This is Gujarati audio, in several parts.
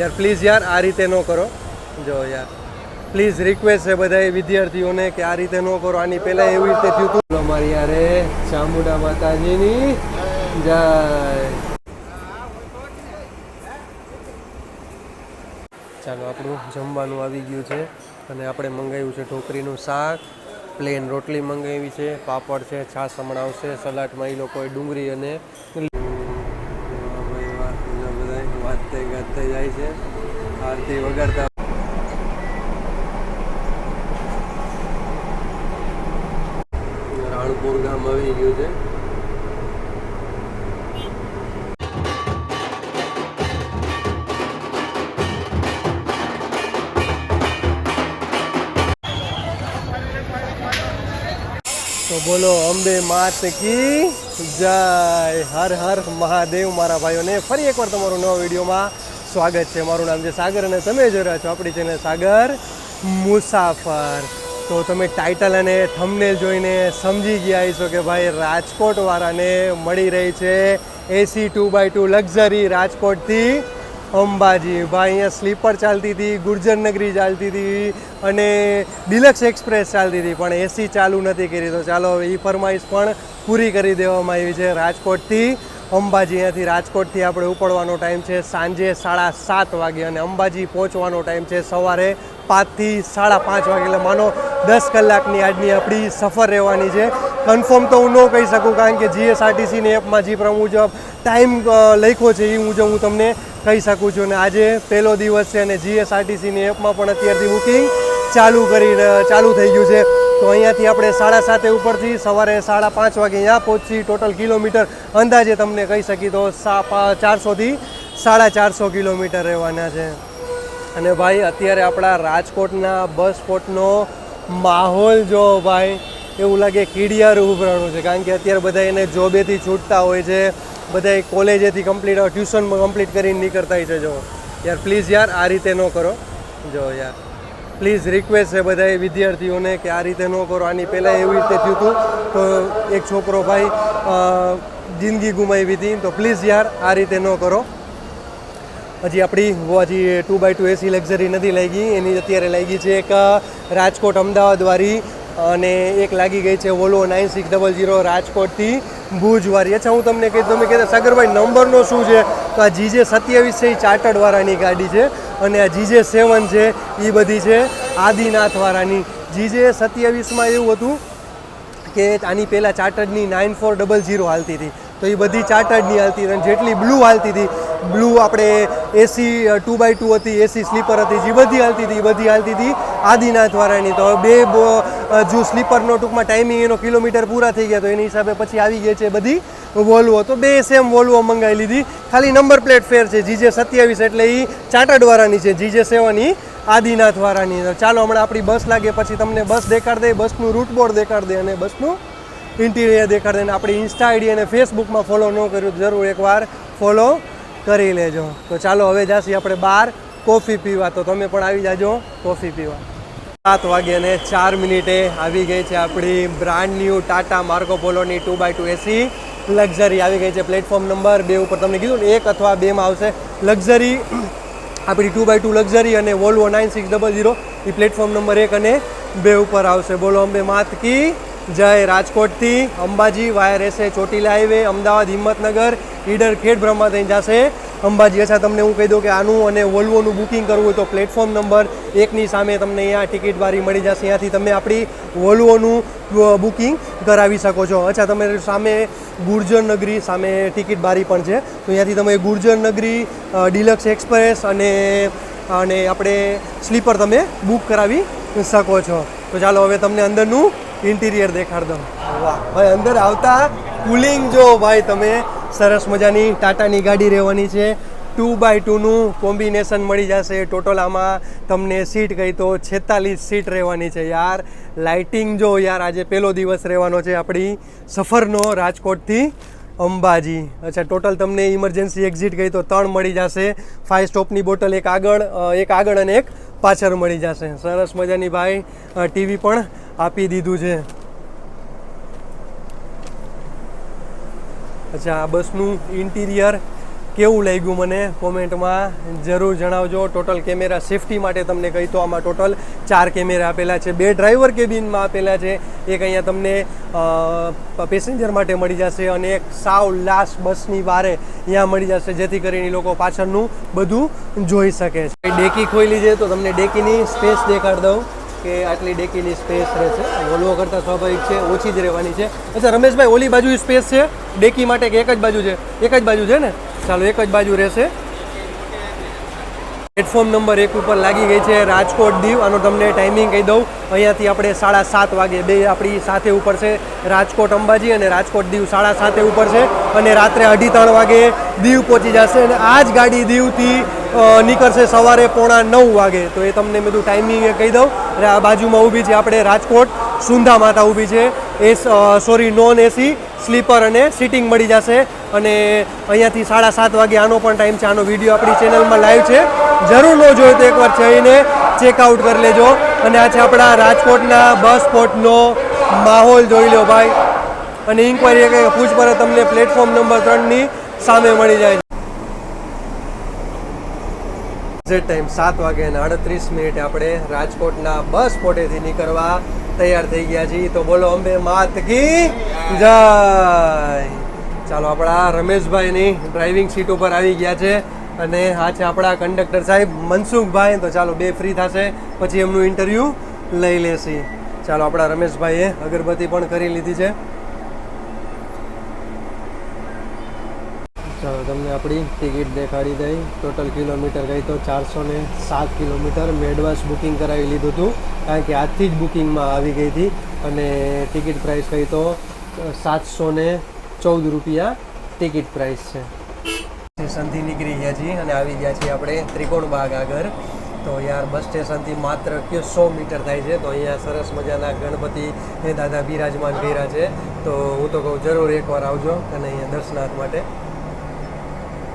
યાર પ્લીઝ યાર, આ રીતે ન કરો. જો યાર પ્લીઝ રિક્વેસ્ટ છે બધા વિદ્યાર્થીઓને કે આ રીતે ન કરો. આની પહેલાં એવી રીતે થયું હતું અમારી યારે, ચામુંડા માતાજીની જય. ચાલો, આપણું જમવાનું આવી ગયું છે અને આપણે મંગાવ્યું છે ઢોકરીનું શાક. પ્લેન રોટલી મંગાવી છે, પાપડ છે છાસ હમણાં આવશે, સલાડમાં એ લોકોએ ડુંગળી અને વાહ ભાઈ વાહ, બીજા બધા વાતે ગાતે જાય છે આરતી વગાડતા રાણપુર ગામ આવી ગયું છે. તો બોલો, અંબે માત કી જય. હર હર મહાદેવ મારા ભાઈઓને ફરી એકવાર તમારું નવા વિડીયોમાં સ્વાગત છે. મારું નામ છે સાગર અને તમે જોઈ રહ્યા છો આપણી ચેનલ સાગર મુસાફર. તો તમે ટાઇટલ અને થંબનેલ જોઈને સમજી ગયા છો કે ભાઈ રાજકોટવાળાને મળી રહી છે AC two by two luxury રાજકોટથી અંબાજી. ભાઈ, અહીંયા સ્લીપર ચાલતી હતી ગુર્જરનગરી ચાલતી હતી અને ડિલક્સ એક્સપ્રેસ ચાલતી હતી, પણ એસી ચાલુ નથી કરી. તો ચાલો એ ફરમાઈશ પણ પૂરી કરી દેવામાં આવી છે રાજકોટથી અંબાજી અહીંયાથી રાજકોટથી આપણે ઉપડવાનો ટાઈમ છે સાંજે સાડા સાત વાગે અને અંબાજી પહોંચવાનો ટાઈમ છે સવારે પાંચથી સાડા પાંચ વાગે. એટલે માનો દસ કલાકની આજની આપણી સફર રહેવાની છે. કન્ફર્મ તો હું ન કહી શકું કારણ કે જીએસઆરટીસીની એપમાં જે મુજબ ટાઈમ લખ્યો છે એ મુજબ હું તમને કહી શકું છું. અને આજે પહેલો દિવસ છે અને જીએસઆરટીસીની એપમાં પણ અત્યારથી બુકિંગ ચાલુ કરી ચાલુ થઈ ગયું છે. તો અહીંયાથી આપણે સાડા સાતે ઉપરથી સવારે સાડા પાંચ વાગે અહીંયા પહોંચી ટોટલ કિલોમીટર અંદાજે તમને કહી શકી તો ચારસોથી સાડા ચારસો કિલોમીટર રહેવાના છે. અને ભાઈ, અત્યારે આપણા રાજકોટના બસ સ્પોટનો માહોલ જો ભાઈ, એવું લાગે કીડિયારું ઉભરાણું છે. કારણ કે અત્યારે બધા એને જોબેથી છૂટતા હોય છે. બધા કોલેજેથી કમ્પ્લીટ ટ્યુશનમાં કમ્પ્લીટ કરીને નીકળતા હોય છે. જો યાર, પ્લીઝ યાર, આ રીતે ન કરો. જો યાર. પ્લીઝ રિક્વેસ્ટ છે બધા વિદ્યાર્થીઓને કે આ રીતે ન કરો. આની પહેલાં એવી રીતે થયું હતું તો એક છોકરો ભાઈ જિંદગી ગુમાવી હતી તો પ્લીઝ યાર આ રીતે ન કરો. હજી આપણી હજી two by two AC luxury નથી લાગી. એની અત્યારે લાગી છે એક રાજકોટ અમદાવાદ વાળી અને એક લાગી ગઈ છે Volvo nine six double zero રાજકોટથી ભુજવારી અચ્છા, હું તમને કહી તમે કહેતા સાગરભાઈ, નંબરનો શું છે? તો આ જીજે સત્યાવીસ છે, એ ચાર્ટર્ડવાળાની ગાડી છે અને આ જીજે સેવન છે, એ બધી છે આદિનાથવાળાની. જીજે સત્યાવીસમાં એવું હતું કે આની પહેલાં ચાર્ટર્ડની નાઇન ફોર ડબલ ઝીરો હાલતી હતી. તો એ બધી ચાર્ટર્ડની હાલતી હતી અને જેટલી બ્લુ હાલતી હતી બ્લુ આપણે એસી ટુ બાય ટુ હતી એસી સ્લીપર હતી, જે બધી હાલતી હતી, એ બધી હાલતી હતી આદિનાથ વાળાની તો બે જો સ્લીપરનો ટૂંકમાં ટાઈમિંગ એનો કિલોમીટર પૂરા થઈ ગયા, તો એની હિસાબે પછી આવી ગઈ છે બધી વોલ્વો તો બે સેમ વોલ્વો મંગાવી લીધી. ખાલી નંબર પ્લેટ ફેર છે, જીજે સત્યાવીસ એટલે એ ચાર્ટર્ડવાળાની છે, જીજે સેવન એ આદિનાથવાળાની વાળાની ચાલો, હમણાં આપણી બસ લાગે, પછી તમને બસ દેખાડ દે, બસનું રૂટ બોર્ડ દેખાડ દે અને બસનું ઇન્ટિરિયર દેખાડ દે. અને આપણી ઇન્સ્ટા આઈડી અને ફેસબુકમાં ફોલો ન કર્યું જરૂર એકવાર ફોલો કરી લેજો. તો ચાલો, હવે જાસી આપણે બહાર કોફી પીવા. તો તમે પણ આવી જાજો કોફી પીવા. સાત વાગે અને ચાર મિનિટે આવી ગઈ છે આપણી brand new Tata Marco પોલોની two by two AC luxury આવી ગઈ છે. પ્લેટફોર્મ નંબર બે ઉપર તમને કીધું ને, એક અથવા બેમાં આવશે. લક્ઝરી આપણી ટુ બાય ટુ લક્ઝરી અને Volvo nine six double zero એ પ્લેટફોર્મ નંબર એક અને બે ઉપર આવશે. બોલો અંબે, માત કી જય રાજકોટથી. અંબાજી વાયર રહેશે ચોટીલા હાઈવે, અમદાવાદ હિંમતનગર, ઈડર ખેડ બ્રહ્મા થઈને જશે. અંબાજી અચ્છા તમને હું કહી દઉં કે આનું અને વોલ્વોનું બુકિંગ કરવું હોય તો પ્લેટફોર્મ નંબર એકની સામે તમને અહીંયા ટિકિટ બારી મળી જશે. ત્યાંથી તમે આપણી વોલ્વોનું બુકિંગ કરાવી શકો છો. અચ્છા, તમે સામે ગુર્જર નગરી સામે ટિકિટ બારી પણ છે. તો ત્યાંથી તમે ગુર્જર નગરી ડિલક્સ એક્સપ્રેસ અને અને આપણે સ્લીપર તમે બુક કરાવી શકો છો. તો ચાલો હવે તમને અંદરનું ઇન્ટિરિયર દેખાડ દઉં. વાહ. ભાઈ અંદર આવતા કુલિંગ જો ભાઈ તમે, સરસ મજાની ટાટાની ગાડી રહેવાની છે. ટુ બાય ટુનું કોમ્બિનેશન મળી જશે. ટોટલ આમાં તમને સીટ કહી તો છેતાલીસ સીટ રહેવાની છે યાર. લાઇટિંગ જો યાર, આજે પહેલો દિવસ રહેવાનો છે આપણી સફરનો રાજકોટથી. અંબાજી. અચ્છા ટોટલ તમને ઇમરજન્સી એક્ઝિટ કહી તો ત્રણ મળી જશે. ફાઇવ સ્ટોપની બોટલ, એક આગળ એક આગળ અને એક પાછળ મળી જશે. સરસ મજાની ભાઈ ટીવી પણ આપી દીધું છે. અચ્છા, આ બસનું ઇન્ટિરિયર કેવું લાગ્યું મને કોમેન્ટમાં? જરૂર જણાવજો. ટોટલ કેમેરા સેફટી માટે તમને કહી તો આમાં ટોટલ ચાર કેમેરા આપેલા છે. બે ડ્રાઈવર કેબિનમાં આપેલા છે. એક અહીંયા તમને પેસેન્જર માટે મળી જશે અને એક સાવ લાસ્ટ બસની વારે અહીંયા મળી જશે, જેથી કરીને લોકો પાછળનું બધું જોઈ શકે છે. ડેકી ખોલી છે તો તમને ડેકીની સ્પેસ દેખાડ દઉં. કે આટલી ડેકીની સ્પેસ રહેશે વોલ્વો કરતાં સ્વાભાવિક છે, ઓછી જ રહેવાની છે. અચ્છા, રમેશભાઈ, ઓલી બાજુ સ્પેસ છે? ડેકી માટે કે એક જ બાજુ છે? એક જ બાજુ છે ને? ચાલો, એક જ બાજુ રહેશે. પ્લેટફોર્મ નંબર એક ઉપર લાગી ગઈ છે રાજકોટ દીવ. આનો તમને ટાઈમિંગ કહી દઉં. અહીંયાથી આપણે સાડા સાત વાગે બે આપણી સાથે ઉપર છે રાજકોટ અંબાજી અને રાજકોટ દીવ સાડા સાતે ઉપર છે. અને રાત્રે અઢી ત્રણ વાગે દીવ પહોંચી જશે અને આ જ ગાડી દીવથી નીકળશે સવારે પોણા નવ વાગે. તો એ તમને બધું ટાઈમિંગ એ કહી દઉં. આ બાજુમાં ઊભી છે આપણે રાજકોટ. સુંધા માતા ઊભી છે. એ સોરી નોન એસી સ્લીપર અને સિટિંગ મળી જશે. અને અહીંયાથી સાડા સાત વાગે આનો પણ ટાઈમ છે. આનો વીડિયો આપણી ચેનલમાં લાઈવ છે. જરૂર ન જોયું તો એકવાર જઈને ચેકઆઉટ કરી લેજો. અને આ છે આપણા રાજકોટના બસ સ્પોટનો માહોલ જોઈ લો ભાઈ. અને ઇન્કવાયરી કે પૂછપરછ તમને પ્લેટફોર્મ નંબર ત્રણની સામે મળી જાય જે ટાઈમ સાત વાગે અને અડત્રીસ મિનિટે આપણે રાજકોટના બસ સ્પોટેથી નીકળવા તૈયાર થઈ ગયા છીએ. તો બોલો, અંબે માત કી જય. ચાલો, આપણા રમેશભાઈની ડ્રાઇવિંગ સીટ ઉપર આવી ગયા છે. અને આ છે આપણા કંડક્ટર સાહેબ મનસુખભાઈ. તો ચાલો બે ફ્રી થશે, પછી એમનું ઇન્ટરવ્યૂ લઈ લેશી. ચાલો આપણા રમેશભાઈએ અગરબત્તી પણ કરી લીધી છે. ચાલો તમને આપણી ટિકિટ દેખાડી દઈ. ટોટલ કિલોમીટર ગઈ તો ચારસો ને સાત કિલોમીટર મેં એડવાન્સ બુકિંગ કરાવી લીધું હતું. કારણ કે આજથી જ બુકિંગમાં આવી ગઈ હતી. અને ટિકિટ પ્રાઇસ કહી તો સાતસો ને ચૌદ રૂપિયા ટિકિટ પ્રાઇસ છે. સ્ટેશનથી નીકળી ગયા છીએ અને આવી ગયા છીએ આપણે ત્રિકોણ બાગ આગળ. તો યાર, બસ સ્ટેશનથી માત્ર કે સો મીટર થાય છે? તો અહીંયા સરસ મજાના ગણપતિ એ દાદા બિરાજમાન કર્યા છે. તો હું તો કહું, જરૂર એકવાર આવજો અને અહીંયા દર્શનાર્થ માટે.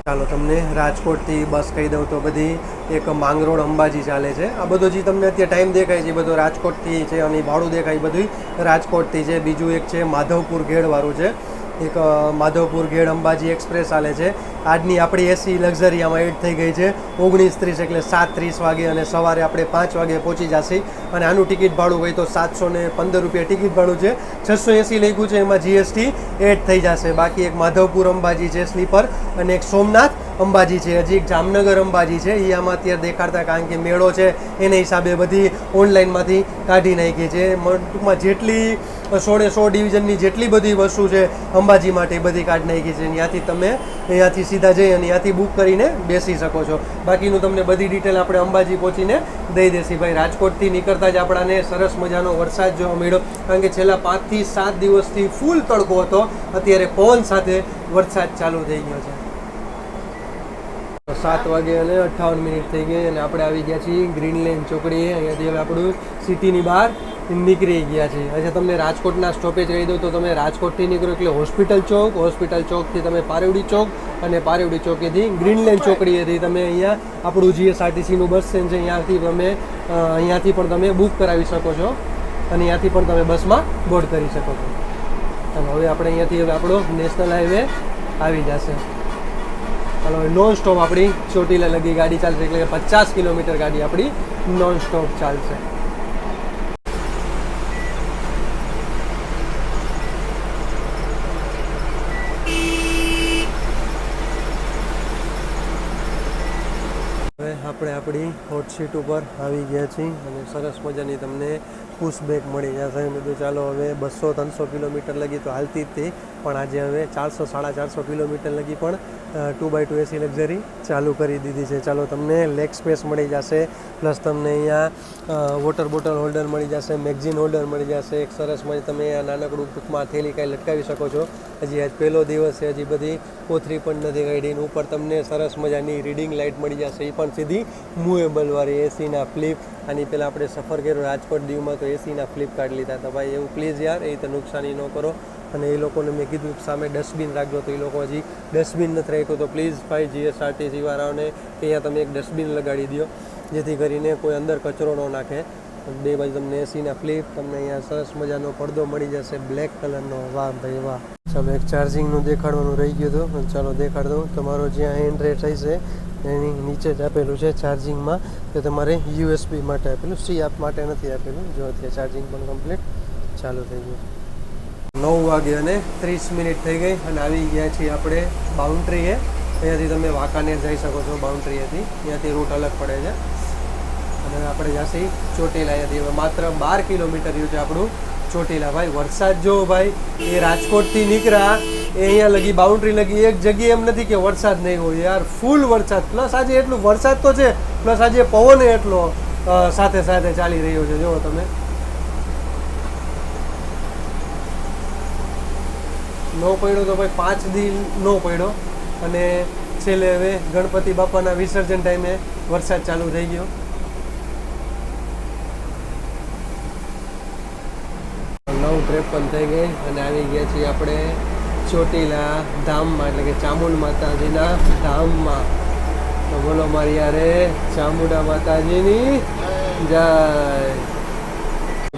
ચાલો, તમને રાજકોટથી બસ કહી દઉં તો બધી એક માંગરોળ અંબાજી ચાલે છે. આ બધો જે તમને અત્યારે ટાઈમ દેખાય છે બધો રાજકોટથી છે અને ભાડું દેખાય બધું રાજકોટથી છે. બીજું એક છે માધવપુર ઘેડવાળું છે. એક માધવપુર ઘેડ અંબાજી એક્સપ્રેસ ચાલે છે. આજની આપણી એસી લક્ઝરી આમાં એડ થઈ ગઈ છે. ઓગણીસ ત્રીસ એટલે સાત ત્રીસ વાગે અને સવારે આપણે પાંચ વાગે પહોંચી જશે. અને આનું ટિકિટ ભાડું હોય તો સાતસો ને પંદર રૂપિયા ટિકિટ ભાડું છે. છસો એસી લખ્યું છે, એમાં જીએસટી એડ થઈ જશે. બાકી એક માધવપુર અંબાજી છે સ્લીપર અને એક સોમનાથ અંબાજી છે, હજી એક જામનગર અંબાજી છે. એ આમાં અત્યારે દેખાડતા કારણ કે મેળો છે, એને હિસાબે બધી ઓનલાઈનમાંથી કાઢી નાખી છે. ટૂંકમાં જેટલી સોળે સો ડિવિઝનની જેટલી બધી વસ્તુ છે, અંબાજી માટે બધી કાઢી નાખી છે. ત્યાંથી તમે અહીંયાથી સીધા જઈ અને ત્યાંથી બુક કરીને બેસી શકો છો. બાકીનું તમને બધી ડિટેલ આપણે અંબાજી પહોંચીને દઈ દેશી. ભાઈ, રાજકોટથી નીકળતા જ આપણાને સરસ મજાનો વરસાદ જોવા મળ્યો. કારણ કે છેલ્લા પાંચથી સાત દિવસથી ફૂલ તડકો હતો. અત્યારે પવન સાથે વરસાદ ચાલુ થઈ ગયો છે. સાત વાગે અને અઠ્ઠાવન મિનિટ થઈ ગઈ અને આપણે આવી ગયા છીએ ગ્રીનલેન્ડ ચોકડીએ. અહીંયાથી હવે આપણું સિટીની બહાર નીકળી ગયા છીએ. અચ્છા, તમને રાજકોટના સ્ટોપેજ રહી દઉં તો તમે રાજકોટથી નીકળો એટલે હોસ્પિટલ ચોક. હોસ્પિટલ ચોકથી તમે પારેવડી ચોક અને પારેવડી ચોકીથી ગ્રીનલેન્ડ ચોકડીએથી તમે અહીંયા આપણું જીએસઆરટીસીનું બસ સ્ટેન્ડ છે. અહીંયાથી તમે અહીંયાથી પણ તમે બુક કરાવી શકો છો અને અહીંયાથી પણ તમે બસમાં બોર્ડ કરી શકો છો. અને હવે આપણે અહીંયાથી હવે આપણો નેશનલ હાઈવે આવી જશે. હવે નોન સ્ટોપ આપણી ચોટીલા લગી ગાડી ચાલશે, એટલે કે પચાસ કિલોમીટર ગાડી આપણી નોન સ્ટોપ ચાલશે. હવે આપણે આપણી હોટ સીટ ઉપર આવી ગયા છીએ અને સરસ મજાની તમને પુશબેક મળી જશે. મેં ચાલો, હવે બસો ત્રણસો કિલોમીટર લગી તો હાલતી જ પણ આજે હવે ચારસો, સાડા ચારસો કિલોમીટર લગી પણ two by two AC luxury ચાલુ કરી દીધી છે. ચાલો, તમને લેગ સ્પેસ મળી જશે પ્લસ તમને અહીંયા વોટર બોટલ હોલ્ડર મળી જશે મેગઝીન હોલ્ડર મળી જશે. એક સરસ મળી તમે આ નાનકડું ટૂંકમાં થેલી કાંઈ લટકાવી શકો છો. હજી આજ પહેલો દિવસ છે, હજી બધી કોથરી પણ નથી કાઢીને. ઉપર તમને સરસ મજાની રીડિંગ લાઇટ મળી જશે. એ પણ સીધી મૂવેબલ વાળી એસીના ફ્લિપ આની પહેલાં આપણે સફર કર્યો, રાજકોટ દીવમાં તો એસીના ફ્લિપ કાઢી લીધા હતા. ભાઈ, એવું પ્લીઝ યાર, એ રીતે નુકસાની ન કરો. અને એ લોકોને મેં કીધું, સામે ડસ્ટબિન રાખજો તો એ લોકો હજી ડસ્ટબિન નથી રાખ્યું તો પ્લીઝ ભાઈ જીએસઆરટીસી વાળાઓને કે અહીંયા તમે એક ડસ્ટબિન લગાડી દો જેથી કરીને કોઈ અંદર કચરો ન નાખે. બે બાજુ તમને એસીના ફ્લિપ તમને અહીંયા સરસ મજાનો પડદો મળી જશે બ્લેક કલરનો વાહ ભાઈ વાહ. ચાલો, એક ચાર્જિંગનું દેખાડવાનું રહી ગયું હતું. ચાલો, દેખાડ. દઉં તમારો જ્યાં હેન્ડ રેટ થઈ એની નીચે જ આપેલું છે ચાર્જિંગમાં તે તમારે યુએસબી માટે આપેલું સી આપ માટે નથી આપેલું. જો અત્યારે ચાર્જિંગ પણ કમ્પ્લીટ ચાલુ થઈ ગયું. નવ વાગે અને ત્રીસ મિનિટ થઈ ગઈ અને આવી ગયા છીએ આપણે બાઉન્ડ્રીએ. અહીંયાથી તમે વાંકાનેર જઈ શકો છો બાઉન્ડ્રીએથી. ત્યાંથી રૂટ અલગ પડે છે. અને આપણે જ્યાંથી ચોટીલા, અહીંયાથી માત્ર બાર કિલોમીટર રહ્યું છે આપણું ચોટીલા. ભાઈ, વરસાદ જોવો ભાઈ, એ રાજકોટથી નીકળ્યા, એ અહીંયા લગી બાઉન્ડ્રી લગી એક જગ્યાએ એમ નથી કે વરસાદ નહીં હોય યાર, ફૂલ વરસાદ. પ્લસ આજે એટલું વરસાદ તો છે, પ્લસ આજે પવન એટલો સાથે સાથે ચાલી રહ્યો છે. જુઓ તમે. નો પડ્યો તો ભાઈ પાંચ દિન નો પડ્યો. અને છેલ્લે હવે ગણપતિ બાપાના વિસર્જન ટાઈમે વરસાદ ચાલુ થઈ ગયો. નવ ત્રેપન થઈ ગઈ અને આવી ગયા છીએ આપણે ચોટીલા ધામમાં, એટલે કે ચામુંડ માતાજીના ધામમાં. તો બોલો મારી યારે, ચામુંડા માતાજીની જય.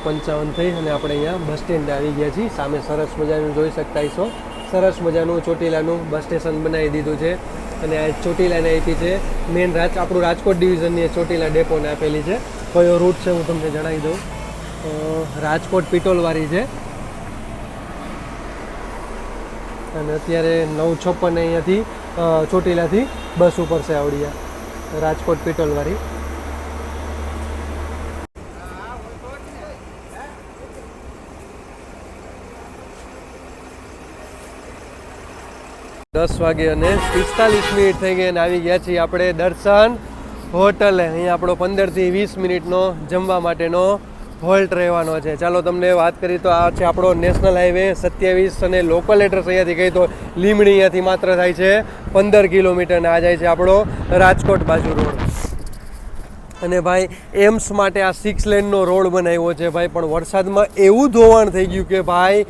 પંચાવન થઈ અને આપણે અહીંયા બસ સ્ટેન્ડ આવી ગયા છીએ. સામે સરસ મજાનું જોઈ શકતા છો. સરસ મજાનું ચોટીલાનું બસ સ્ટેશન બનાવી દીધું છે. અને આ ચોટીલાને આપી છે. મેન રાજ, આપણું રાજકોટ ડિવિઝનની ચોટીલા ડેપોને આપેલી છે. કયો રૂટ છે હું તમને જણાવી દઉં. રાજકોટ પિટોલવાળી છે. અને અત્યારે નવ છપ્પન અહીંયાથી ચોટીલાથી બસ ઉપર છે આવડિયા. રાજકોટ પિટોલવાળી દસ વાગે અને પિસ્તાલીસ મિનિટ થઈ ગઈ અને આવી ગયા છીએ આપણે દર્શન હોટલે. અહીંયા આપણો પંદરથી વીસ મિનિટનો જમવા માટેનો હોલ્ટ રહેવાનો છે. ચાલો તમને વાત કરી તો આ છે આપણો નેશનલ હાઈવે સત્યાવીસ અને લોકલ એડ્રેસ અહીંયાથી કહી તો લીમડી અહીંયાથી માત્ર થાય છે પંદર કિલોમીટર આ જાય છે આપણો રાજકોટ બાજુ રોડ. અને ભાઈ, એમ્સ માટે આ સિક્સ લેનનો રોડ બનાવ્યો છે ભાઈ, પણ વરસાદમાં એવું ધોવાણ થઈ ગયું કે ભાઈ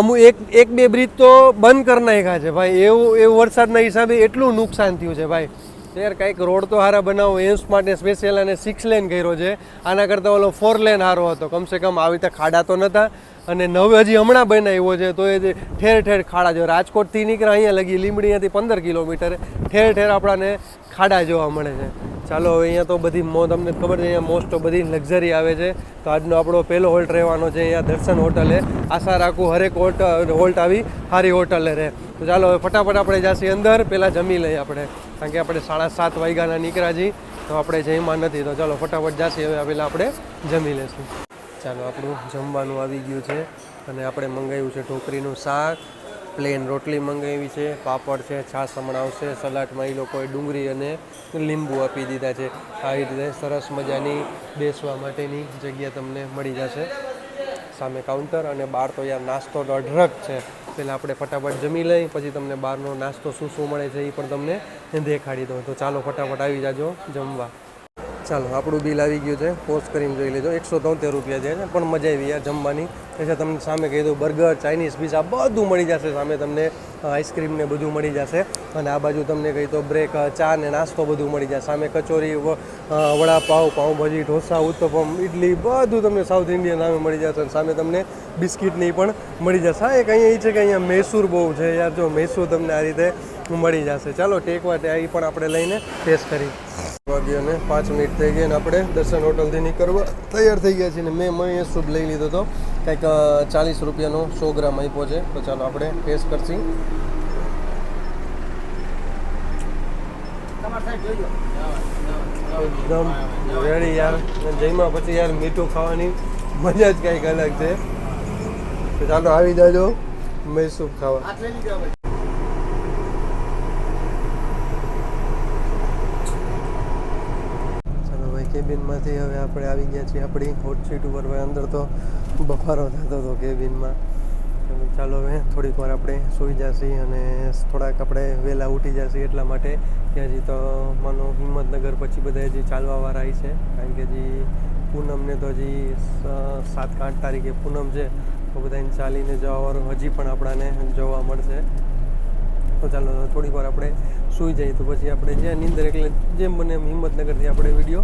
અમુક એક એક બે બ્રિજ તો બંધ કરી નાખ્યા છે ભાઈ, એવું એવું વરસાદના હિસાબે એટલું નુકસાન થયું છે ભાઈ. યાર, કંઈક રોડ તો સારા બનાવો, એમ્સ માટે સ્પેશિયલ અને સિક્સ લેન કર્યો છે. આના કરતાં ઓલો ફોર લેન સારો હતો. કમસે કમ આવી રીતે ખાડા તો નહોતા અને નવે હજી હમણાં બનાવ્યો છે, તો એ ઠેર ઠેર ખાડા જો રાજકોટથી નીકળે અહીંયા લગી લીમડીયાથી પંદર કિલોમીટર, ઠેર ઠેર આપણાને ખાડા જોવા મળે છે. ચાલો, હવે અહીંયા તો બધી મો તમને ખબર છે, અહીંયા મોસ્ટ બધી લક્ઝરી આવે છે. તો આજનો આપણો પહેલો હોલ્ટ રહેવાનો છે અહીંયા દર્શન હોટલે આશા રાખું હરેક હોટ હોલ્ટ આવી, સારી હોટલે રહે. તો ચાલો, હવે ફટાફટ આપણે જાસી અંદર, પહેલાં જમી લઈએ આપણે. કારણ કે આપણે સાડા સાત વાગ્યાના નીકળ્યા છીએ, તો આપણે જમવા નથી. તો ચાલો, ફટાફટ જાશી, હવે પહેલાં આપણે જમી લઈશું. ચાલો, આપણું જમવાનું આવી ગયું છે. અને આપણે મંગાવ્યું છે ઢોકરીનું શાક. પ્લેન રોટલી મંગાવી છે, પાપડ છે, છાશ હમણાં આવશે, સલાડમાં એ લોકોએ ડુંગળી અને લીંબુ આપી દીધા છે. આવી રીતે સરસ મજાની બેસવા માટેની જગ્યા તમને મળી જશે. સામે કાઉન્ટર અને બહાર તો યાર નાસ્તો તો અઢળક છે. પહેલાં આપણે ફટાફટ જમી લઈ, પછી તમને બહારનો નાસ્તો શું શું મળે છે એ પણ તમને દેખાડી દઉં. તો ચાલો ફટાફટ આવી જાજો જમવા. ચાલો, આપણું બિલ આવી ગયું છે. પોસ્ટ કરીને જોઈ લેજો. એકસો તોતેર રૂપિયા છે, પણ મજા આવી યાર જમવાની. એટલે તમને સામે કહી દઉં, બર્ગર ચાઇનીઝ પીઝા બધું મળી જશે સામે તમને આઈસ્ક્રીમ ને બધું મળી જશે. અને આ બાજુ તમને કહી તો બ્રેક ચા ને નાસ્તો બધું મળી જશે. સામે કચોરી વડાપાઉં પાઉંભાજી, ઢોસા, ઉત્તપમ ઇડલી બધું તમને સાઉથ ઇન્ડિયન સામે મળી જશે. અને સામે તમને બિસ્કિટની પણ મળી જશે. હા, એક અહીંયા એ છે કે અહીંયા મૈસૂર બહુ છે યાર. જો મૈસૂર તમને આ રીતે મળી જશે. ચાલો ટેકવા તે પણ આપણે લઈને ટેસ્ટ કરી. વાગ્યા અને પાંચ મિનિટ થઈ ગઈ અને આપણે દર્શન હોટલથી નીકળવા. તૈયાર થઈ ગયા છીએ ને મેં મય સૂપ લઈ લીધો હતો કંઈક ચાલીસ રૂપિયાનો સો ગ્રામ આપ્યો છે. તો ચાલો આપણે ટેસ્ટ કરશી. એકદમ રેડી યાર. જઈમાં પછી યાર મીઠું ખાવાની મજા જ કંઈક અલગ છે. ચાલો આવી જાજો. મૈસૂર ખાવા ચાલો ભાઈ કેબિનમાંથી હવે આપણે આવી ગયા છીએ. આપણી હોટ સીટ ઉપર હવે અંદર તો બફારો થતો હતો કેબિનમાં. ચાલો હવે થોડીક વાર આપણે સૂઈ જશી અને થોડાક આપણે વહેલા ઉઠી જશી એટલા માટે કે હજી તો માનો હિંમતનગર પછી બધા હજી ચાલવાવાળા આવી છે. કારણ કે હજી પૂનમને તો હજી સાત આઠ તારીખે પૂનમ છે. તો બધાને ચાલીને જવાવાળું હજી પણ આપણાને જોવા મળશે. તો ચાલો થોડીક વાર આપણે સૂઈ જઈએ તો પછી આપણે જ્યાં નીંદર એટલે જેમ બને હિંમતનગરથી આપણે વીડિયો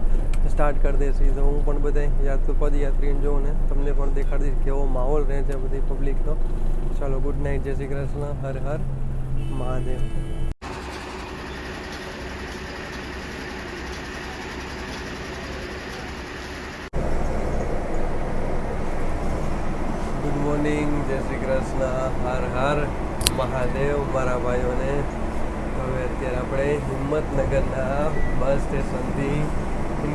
સ્ટાર્ટ કરી દઈશું. તો હું પણ બધા યાદ પદયાત્રીને જોઉં ને, તમને પણ દેખાડી દઈશ કેવો માહોલ રહે છે બધી પબ્લિકનો ચાલો good night Jai Shri Krishna, Har Har Mahadev. Good morning Jai Shri Krishna, Har Har. Mahadev, મારા ભાઈઓને. હવે અત્યારે આપણે હિંમતનગરના બસ સ્ટેશનથી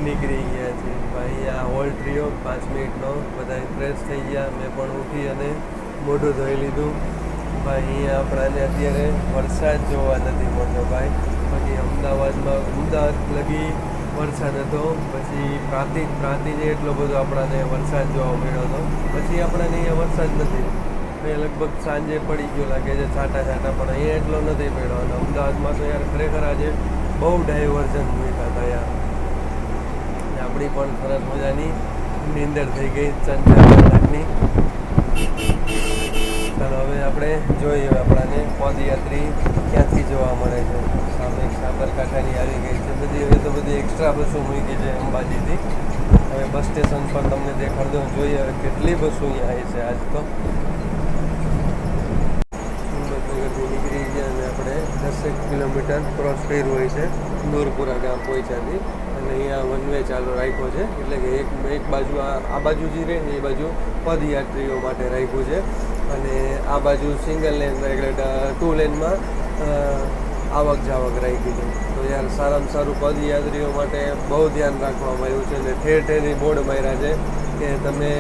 નીકળી ગયા છીએ. ભાઈ, આ હોલ્ટ રહ્યો પાંચ મિનિટનો બધા ફ્રેશ થઈ ગયા. મેં પણ ઉઠી અને મોઢું ધોઈ લીધું. ભાઈ આપણાને અત્યારે વરસાદ જોવા નથી મળતો, ભાઈ. પછી અમદાવાદમાં અમદાવાદ લગી વરસાદ હતો. પછી પ્રાંતિજ પ્રાંતિજે એટલો બધો આપણાને વરસાદ જોવા મળ્યો હતો. પછી આપણાને અહીંયા વરસાદ નથી. અહીંયા લગભગ સાંજે પડી ગયો લાગે છે, છાંટા છાંટા, પણ અહીંયા એટલો નથી પડ્યો અને અમદાવાદમાં તો યાર ખરેખર આજે બહુ ડાયવર્ઝન મૂક્યા હતા યાર. આપણી પણ સરસ મજાની નીંદર થઈ ગઈ કલાકની ચાલો હવે આપણે જોઈએ આપણાને પદયાત્રી ક્યાંથી જોવા મળે છે. સામે સાબરકાંઠાની આવી ગઈ છે. બધી હવે તો બધી એક્સ્ટ્રા બસો મૂકી છે અંબાજીથી. હવે બસ સ્ટેશન પણ તમને દેખાડ દઉં, જોઈએ હવે કેટલી બસો અહીંયા આવી છે આજ તો હિંમતનગરથી નીકળી ગયા અને આપણે દસેક કિલોમીટર ક્રોસ કર્યું હોય છે. નૂરપુરા ગામ પહોંચ્યાથી અને અહીંયા વન વે ચાલુ રાખ્યો છે. એટલે કે એક એક બાજુ આ આ બાજુ જે રહે ને એ બાજુ પદયાત્રીઓ માટે રાખ્યું છે. અને આ બાજુ સિંગલ લેન એટલે ટુ લેનમાં આવક જાવક રાખી છે. તો યાર સારામાં સારું પદયાત્રીઓ માટે બહુ ધ્યાન રાખવામાં આવ્યું છે. અને ઠેર ઠેરની બોર્ડ માર્યા છે કે તમે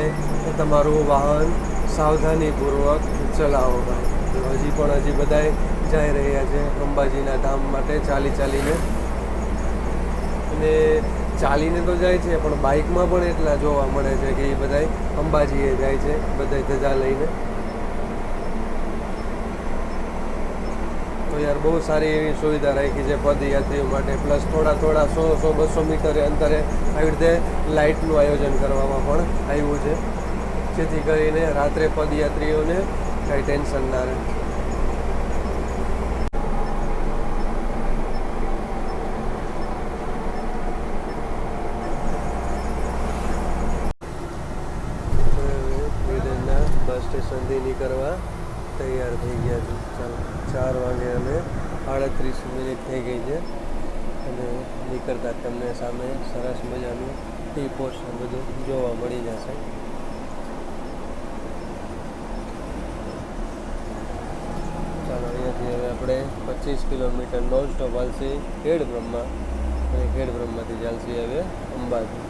તમારું વાહન સાવધાનીપૂર્વક ચલાવો ભાઈ. હજી પણ હજી બધાય જઈ રહ્યા છે અંબાજીના ધામ માટે ચાલી ચાલીને. અને ચાલીને તો જાય છે, પણ બાઇકમાં પણ એટલા જોવા મળે છે કે એ બધાય અંબાજીએ જાય છે, બધાય ધજા લઈને. તો યાર બહુ સારી એવી સુવિધા રાખી છે પદયાત્રીઓ માટે, પ્લસ થોડા થોડા સો સો બસો મીટર અંતરે આવી રીતે લાઇટનું આયોજન કરવામાં પણ આવ્યું છે. જેથી કરીને રાત્રે પદયાત્રીઓને કાંઈ ટેન્શન ના રહે વિદેશના બસ સ્ટેશનથી નીકળવા તૈયાર થઈ ગયા છે ચાલો ચાર વાગે અને આડત્રીસ મિનિટ થઈ ગઈ છે અને નીકળતા જ તમને સામે સરસ મજાનું ટી પોસ્ટ બધું જોવા મળી જશે ચાલો અહીંયાથી હવે આપણે પચીસ કિલોમીટર નોન સ્ટોપ હાલશે ખેડ બ્રહ્મા અને ખેડ બ્રહ્માથી ચાલશે હવે અંબાજી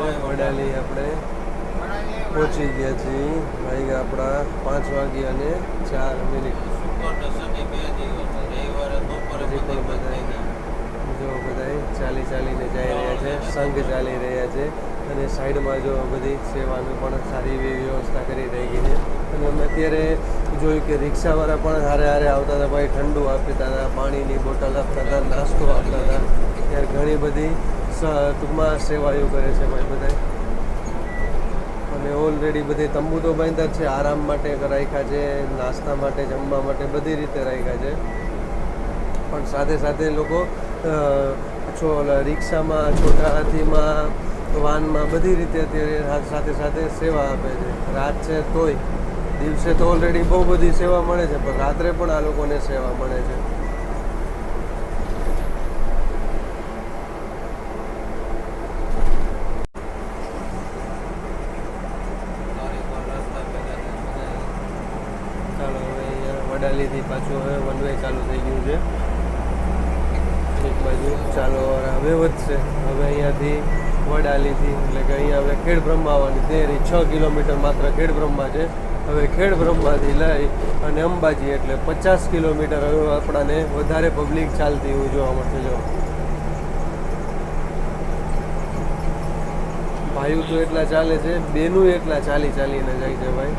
હવે વડાલી આપણે પહોંચી ગયા છીએ ભાઈ આપણા પાંચ વાગે અને ચાર મિનિટ હજી પણ બધા જો બધા ચાલી ચાલીને જઈ રહ્યા છે સંઘ ચાલી રહ્યા છે અને સાઈડમાં જો બધી સેવાનું પણ સારી એવી વ્યવસ્થા કરી રહી ગઈ છે અને અમે અત્યારે જોયું કે રિક્ષાવાળા પણ હારે હારે આવતા હતા, ભાઈ ઠંડુ આપતા હતા, પાણીની બોટલ આપતા હતા, નાસ્તો આપતા હતા. ત્યારે ઘણી બધી ટૂંકમાં સેવાયું કરે છે ભાઈ બધા અને ઓલરેડી બધે તંબુ તો બાંધ્યા છે, આરામ માટે રાખ્યા છે, નાસ્તા માટે, જમવા માટે બધી રીતે રાખ્યા છે. પણ સાથે સાથે લોકો છો રિક્ષામાં, છોટા હાથીમાં, વાનમાં બધી રીતે અત્યારે સાથે સાથે સેવા આપે છે. રાત છે તોય દિવસે તો ઓલરેડી બહુ બધી સેવા મળે છે, પણ રાત્રે પણ આ લોકોને સેવા મળે છે. ચાલો, હવે અહીંયા વડાલીથી પાછું હવે વન ચાલુ થઈ ગયું છે. એક બાજુ. ચાલો, હવે વધશે. હવે અહીંયાથી વડાલીથી, એટલે કે અહીંયા હવે ખેડ આવવાની તૈયારી, છ કિલોમીટર માત્ર ખેડ બ્રહ્મા છે. હવે ખેડ બ્રહ્માથી લઈ અને અંબાજી એટલે પચાસ કિલોમીટર હવે આપણાને વધારે પબ્લિક ચાલતી એવું જોવા મળશે, જો. ભાઈઓ તો એટલા ચાલે છે, બેનું એટલા ચાલી ચાલીને જાય છે ભાઈ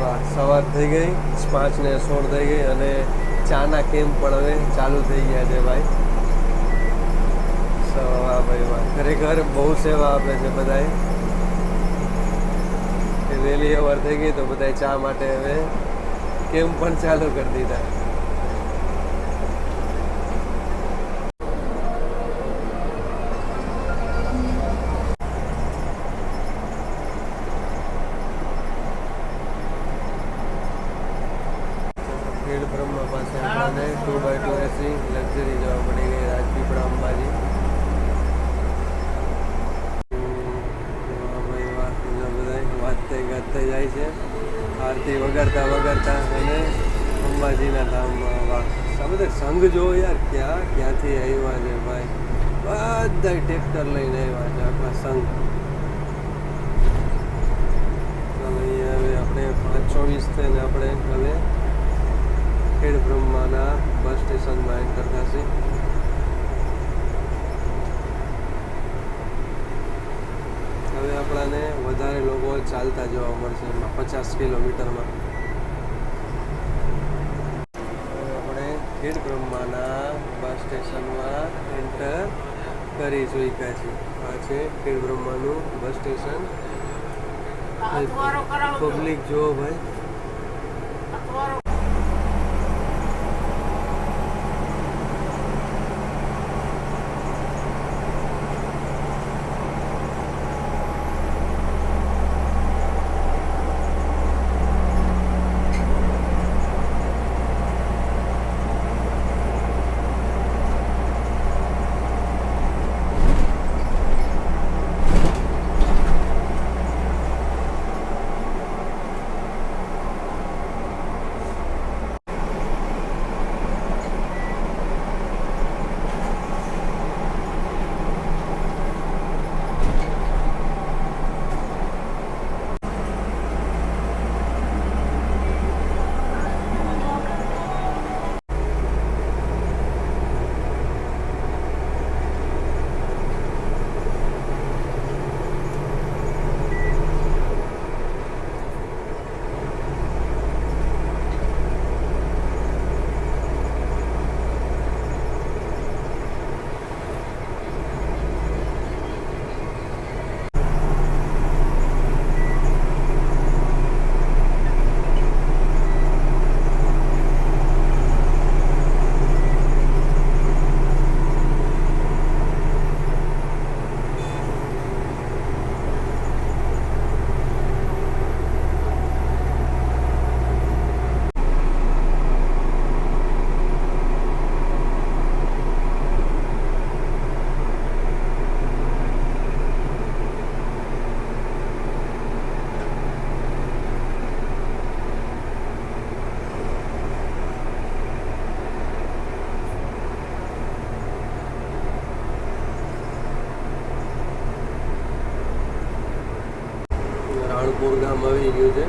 વાહ, સવાર થઈ ગઈ પાંચ ને સોળ થઈ ગઈ અને ચાના કેમ્પ પણ હવે ચાલુ થઈ ગયા છે ભાઈ. સો વાહ ભાઈ વાહ. ખરેખર બહુ સેવા આપે છે બધાએ વહેલી અવાર થઈ ગઈ તો બધાએ ચા માટે હવે કેમ્પ પણ ચાલુ કરી દીધા ખેડ બ્રહ્મા પાસે આપણને two by two AC luxury જોવા મળી ગઈ રાજપીપળા અંબાજી વાહ ભાઈ વાહ બીજા બધા વાંચતે ગાતે જાય છે આરતી વગાડતા વગાડતા અને અંબાજીના ધામમાં વાહ આ બધા સંઘ જોવો યાર ક્યાં ક્યાંથી આવ્યા છે ભાઈ બધા ટ્રેક્ટર લઈને આવ્યા છે આખા સંઘ ચાલો અહીંયા હવે આપણે પાંચ ચોવીસ થઈને આપણે હવે ખેડ બ્રહ્માના બસ સ્ટેશનમાં એન્ટર થશે હવે આપણાને વધારે લોકો ચાલતા જોવા મળશે એમાં પચાસ કિલોમીટરમાં. આપણે ખેડ બ્રહ્માના બસ સ્ટેશનમાં એન્ટર કરી ચૂક્યા છીએ. આ છે ખેડ બ્રહ્માનું બસ સ્ટેશન. પબ્લિક જુઓ ભાઈ. રાણપુર આવી ગયું છે.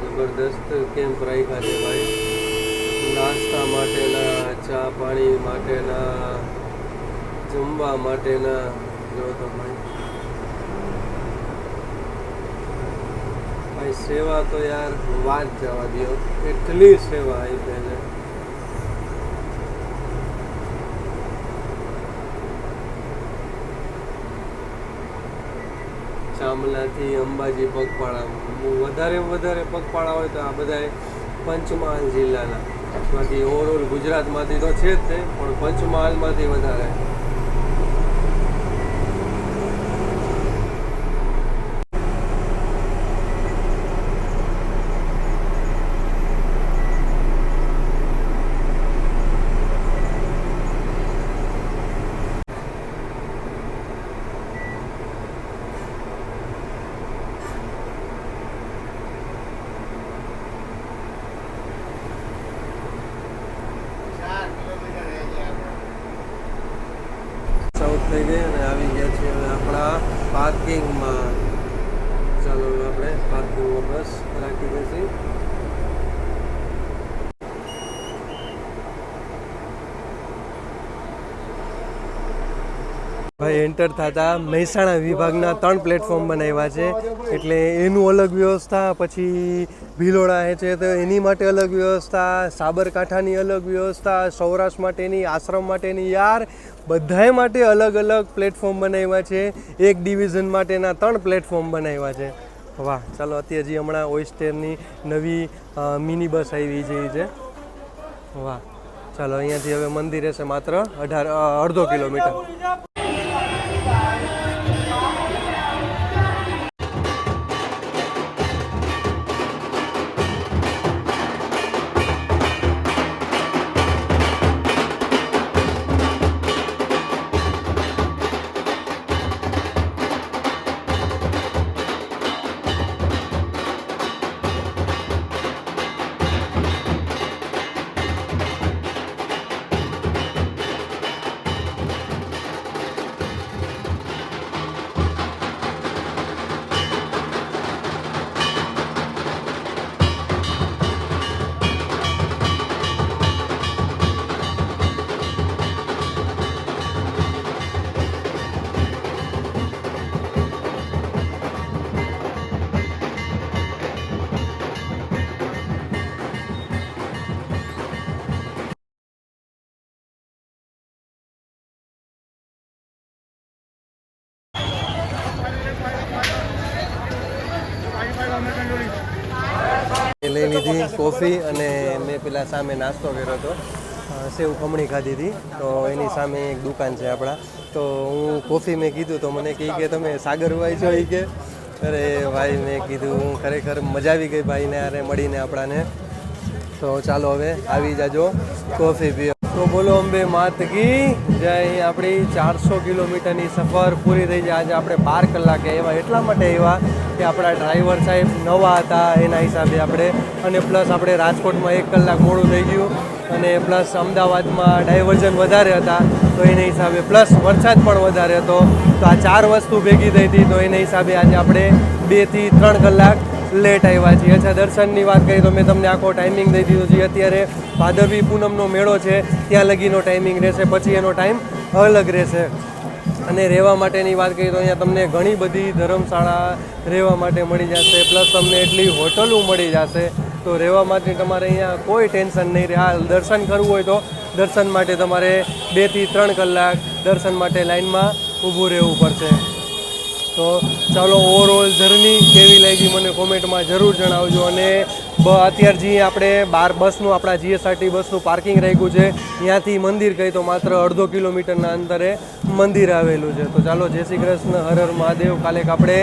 જબરદસ્ત કેમ્પ રાખ્યા છે ભાઈ. નાસ્તા માટેના, ચા પાણી માટેના, જમવા માટેના, જો તો ભાઈ. ભાઈ સેવા તો યાર વાત જવા દો એટલી સેવા આવી છે. ચામલાથી અંબાજી, પગપાળા. વધારે વધારે પગપાળા હોય તો આ બધા પંચમહાલ જિલ્લાના. બાકી ઓવરઓલ ગુજરાતમાંથી તો છે જ તે, પણ પંચમહાલમાંથી વધારે. થઈ ગઈ અને આવી ગયા છીએ હવે આપણા પાર્કિંગમાં. ચાલો આપણે પાર્કિંગમાં બસ રાખી દઈશું. ભાઈ એન્ટર થતા મહેસાણા વિભાગના ત્રણ પ્લેટફોર્મ બનાવ્યા છે. એટલે એનું અલગ વ્યવસ્થા, પછી ભીલોડા છે, તો એની માટે અલગ વ્યવસ્થા, સાબરકાંઠાની અલગ વ્યવસ્થા, સૌરાષ્ટ્ર માટેની, આશ્રમ માટેની યાર, બધાય માટે અલગ અલગ પ્લેટફોર્મ બનાવ્યા છે. એક ડિવિઝન માટેના ત્રણ પ્લેટફોર્મ બનાવ્યા છે. વાહ, ચાલો અત્યારે હમણાં ઓઇસ્ટેરની નવી મિની બસ આવી જઈ છે. વાહ, ચાલો અહીંયાથી હવે મંદિર હશે માત્ર અઢાર અડધો કિલોમીટર. લઈ લીધી કોફી અને મેં પેલા સામે નાસ્તો કર્યો હતો. સેવ ખમણી ખાધી હતી. તો એની સામે એક દુકાન છે આપણા. તો હું કોફી મેં કીધું તો મને કહી કે તમે સાગરભાઈ છો એ કે. અરે ભાઈ, મેં કીધું હું ખરેખર મજા આવી ગઈ ભાઈને અરે મળીને આપણાને. તો ચાલો હવે આવી જાજો. કોફી પીઓ. તો બોલો અંબે માત કી. જય આપણી ચારસો કિલોમીટરની સફર પૂરી થઈ જાય. આજે આપણે બાર કલાકે એવા એટલા માટે એવા કે આપણા ડ્રાઈવર સાહેબ નવા હતા, એના હિસાબે આપણે. અને પ્લસ આપણે રાજકોટમાં એક કલાક મોડું થઈ ગયું. અને પ્લસ અમદાવાદમાં ડાયવર્ઝન વધારે હતા, તો એના હિસાબે પ્લસ વરસાદ પણ વધારે હતો. તો આ ચાર વસ્તુ ભેગી થઈ હતી, તો એના હિસાબે આજે આપણે બેથી ત્રણ કલાક લેટ આવ્યા છીએ. અચ્છા, દર્શનની વાત કરીએ તો મેં તમને આખો ટાઈમિંગ દઈ દીધો છે. અત્યારે ભાદરવી પૂનમનો મેળો છે. ત્યાં લગીનો ટાઈમિંગ રહેશે, પછી એનો ટાઈમ અલગ રહેશે. અને રહેવા માટેની વાત કરીએ તો અહીંયા તમને ઘણી બધી ધર્મશાળા રહેવા માટે મળી જશે, પ્લસ તમને એટલી હોટલો મળી જશે. તો રહેવા માટે તમારે અહીંયા કોઈ ટેન્શન નહીં રહે. હા દર્શન કરવું હોય તો દર્શન માટે તમારે બેથી ત્રણ કલાક દર્શન માટે લાઇનમાં ઊભું રહેવું પડશે. તો ચાલો ઓવરઓલ જર્ની કેવી લાગી મને કોમેન્ટમાં જરૂર જણાવજો. અને અત્યાર જે આપણે બાર બસનું, આપણા જીએસઆરટી બસનું પાર્કિંગ રાખ્યું છે, ત્યાંથી મંદિર કહી તો માત્ર અડધો કિલોમીટરના અંતરે મંદિર આવેલું છે. તો ચાલો જય શ્રી કૃષ્ણ, હર હર મહાદેવ. કાલે આપણે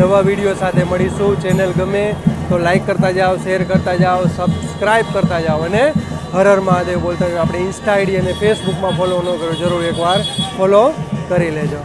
નવા વીડિયો સાથે મળીશું. ચેનલ ગમે તો લાઈક કરતા જાઓ શેર કરતા જાઓ સબસ્ક્રાઈબ કરતા જાઓ અને હર હર મહાદેવ બોલતા આપણે ઇન્સ્ટા આઈડી અને ફેસબુકમાં ફોલો ન કરો. જરૂર એકવાર ફોલો કરી લેજો.